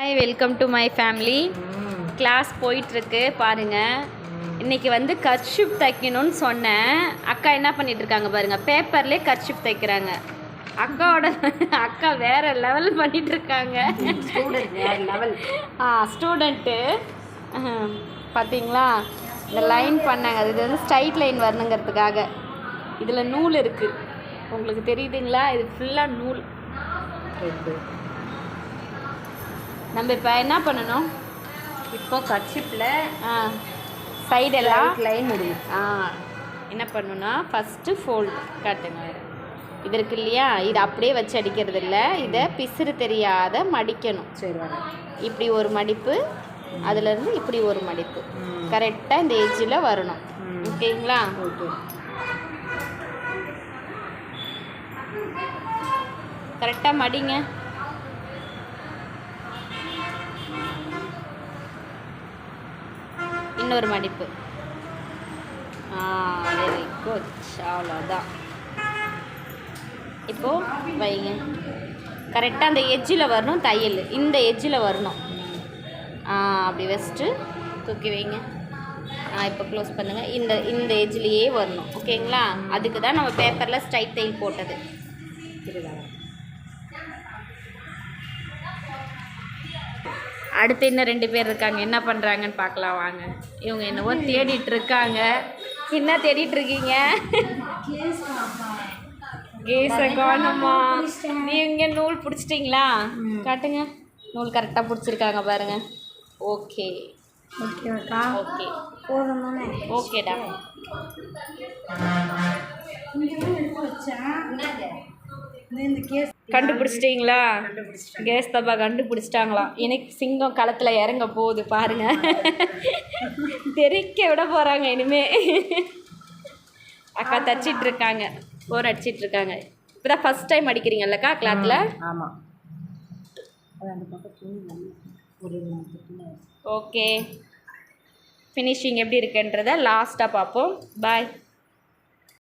Hi welcome to my family class போயிட்டுருக்கு பாருங்க. இன்னைக்கு வந்து கர்ஷிப் தைக்கணும்னு சொன்னேன். அக்கா என்ன பண்ணிட்டு இருக்காங்க பாருங்க பேப்பர்லேயே கர்ஷிப் தைக்கிறாங்க. அக்காவோட அக்கா வேற லெவல் லெவல் ஆ ஸ்டூடெண்ட்டு பார்த்தீங்களா இந்த லைன் பண்ணாங்க. அது இது வந்து ஸ்ட்ரைட் லைன் வரணுங்கிறதுக்காக. இதில் நூல் இருக்குது உங்களுக்கு தெரியுதுங்களா? இது ஃபுல்லாக நூல். நம்ம இப்போ என்ன பண்ணணும்? இப்போ கட்சிப்பில் ஆ சைடெல்லாம் லைன் முடியும் ஆ என்ன பண்ணணும்னா ஃபஸ்ட்டு ஃபோல்டு காட்டுங்க. இது இருக்கு இல்லையா? இது அப்படியே வச்சு அடிக்கிறது இல்லை. இதை பிசுறு தெரியாத மடிக்கணும். சரி இப்படி ஒரு மடிப்பு அதுலேருந்து இப்படி ஒரு மடிப்பு. கரெக்டாக இந்த எஜ்ஜில் வரணும். ஓகேங்களா? ஓகே. கரெக்டாக மடிங்க. இன்னொரு மடிப்பு. ஆ வெரி குட் அவ்வளோதான் இப்போது வைங்க. கரெக்டாக அந்த எஜ்ஜில் வரணும் தையல். இந்த எஜ்ஜில் வரணும். ஆ அப்படி வச்சுட்டு தூக்கி வைங்க. ஆ இப்போ க்ளோஸ் பண்ணுங்கள் இந்த இந்த எட்ஜ்லேயே வரணும். ஓகேங்களா அதுக்கு தான் நம்ம பேப்பரில் ஸ்ட்ரைட் தையல் போட்டது. அடுத்து இன்னும் ரெண்டு பேர் இருக்காங்க. என்ன பண்ணுறாங்கன்னு பார்க்கலாம் வாங்க. இவங்க என்னவோ தேடிட்டு இருக்காங்க. என்ன தேடிட்டு இருக்கீங்க? கேஸ காணுமா? நீங்க நூல் பிடிச்சிட்டிங்களா? காட்டுங்க. நூல் கரெக்டாக பிடிச்சிருக்காங்க பாருங்க. ஓகே. ஓகேவாக்கா ஓகே. ஓகேடா. இந்த கேஸ் கண்டுபிடிச்சிட்டிங்களா? கேஸ் தப்பா கண்டுபிடிச்சிட்டாங்களாம் எனக்கு சிங்கம் களத்தில் இறங்க போகுது பாருங்க. தெறிக்க விட போகிறாங்க இனிமே. அக்கா தச்சிட்டு இருக்காங்க போர் அடிச்சிட்டு இருக்காங்க இப்போதான் ஃபர்ஸ்ட் டைம் அடிக்கிறீங்கல்லக்கா கிளாத்தில்? ஆமாம் ஓகே ஃபினிஷிங் எப்படி இருக்குன்றத லாஸ்ட்டாக பார்ப்போம். பாய்